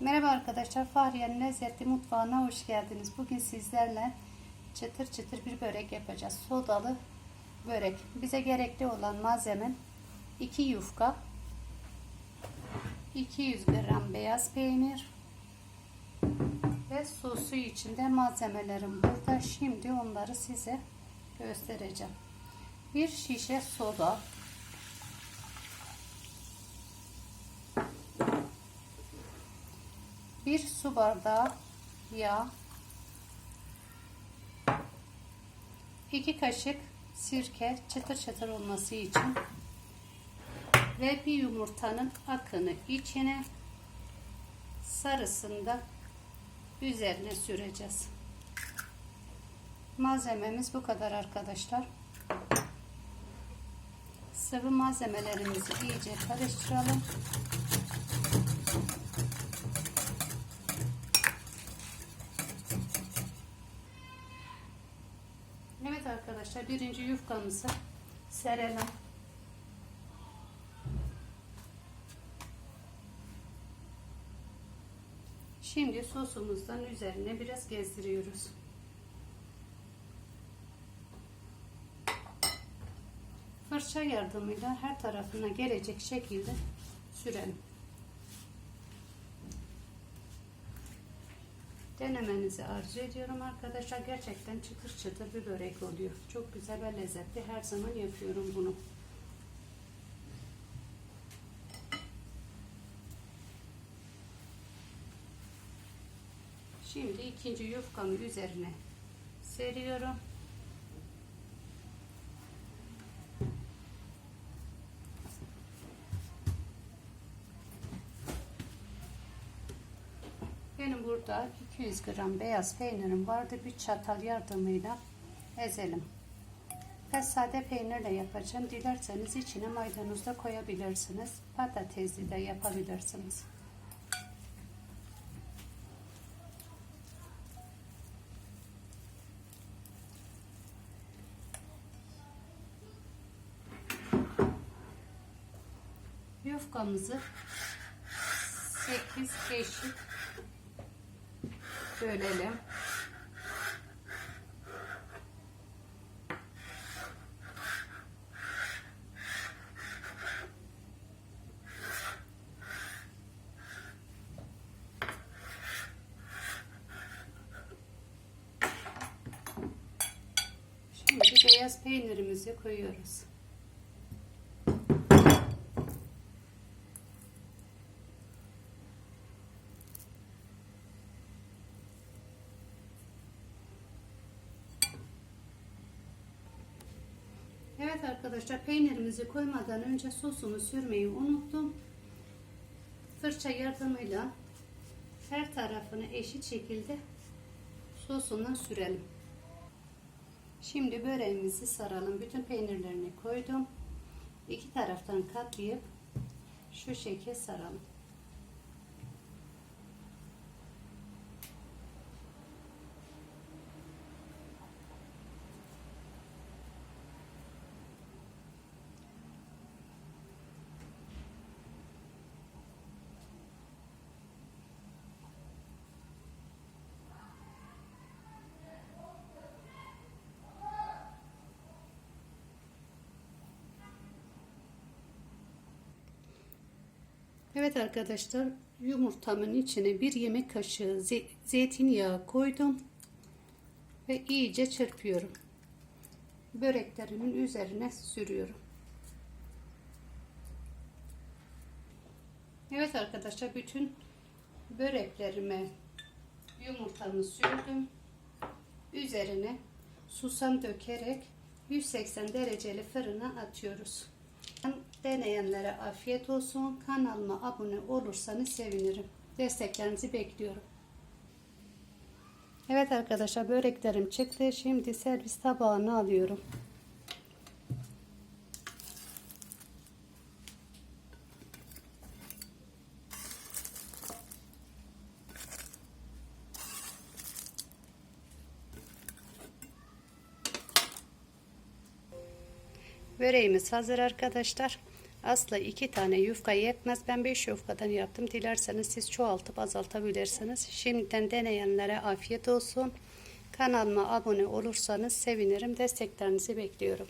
Merhaba arkadaşlar, Fahriye'nin lezzetli mutfağına hoş geldiniz. Bugün sizlerle çıtır çıtır bir börek yapacağız. Sodalı börek. Bize gerekli olan malzeme 2 yufka, 200 gram beyaz peynir ve sosu içinde malzemelerim burada. Şimdi onları size göstereceğim. Bir şişe soda, bir su bardağı yağ, 2 kaşık sirke çıtır çıtır olması için ve bir yumurtanın akını içine sarısını da üzerine süreceğiz. Malzememiz bu kadar arkadaşlar. Sıvı malzemelerimizi iyice karıştıralım. Birinci yufkamızı serelim. Şimdi sosumuzdan üzerine biraz gezdiriyoruz. Fırça yardımıyla her tarafına gelecek şekilde sürelim. Denemenizi arzu ediyorum arkadaşlar. Gerçekten çıtır çıtır bir börek oluyor. Çok güzel ve lezzetli. Her zaman yapıyorum bunu. Şimdi ikinci yufkamı üzerine seriyorum. Benim burada 200 gram beyaz peynirim vardı. Bir çatal yardımıyla ezelim. Ben sade peynirle yapacağım. Dilerseniz içine maydanoz da koyabilirsiniz. Patatesli de yapabilirsiniz. Yufkamızı 8 eşit bölelim. Şimdi beyaz peynirimizi koyuyoruz. Evet arkadaşlar peynirimizi koymadan önce sosunu sürmeyi unuttum. Fırça yardımıyla her tarafını eşit şekilde sosundan sürelim. Şimdi böreğimizi saralım. Bütün peynirlerini koydum. İki taraftan katlayıp şu şekilde saralım. Evet arkadaşlar yumurtamın içine bir yemek kaşığı ze zeytinyağı koydum ve iyice çırpıyorum. Böreklerimin üzerine sürüyorum. Evet arkadaşlar bütün böreklerime yumurtamı sürdüm. Üzerine susam dökerek 180 dereceli fırına atıyoruz. Deneyenlere afiyet olsun. Kanalıma abone olursanız sevinirim. Desteklerinizi bekliyorum. Evet arkadaşlar böreklerim çıktı. Şimdi servis tabağına alıyorum. Böreğimiz hazır arkadaşlar. Asla iki tane yufka yetmez. Ben 5 yufkadan yaptım. Dilerseniz siz çoğaltıp azaltabilirsiniz. Şimdiden deneyenlere afiyet olsun. Kanalıma abone olursanız sevinirim. Desteklerinizi bekliyorum.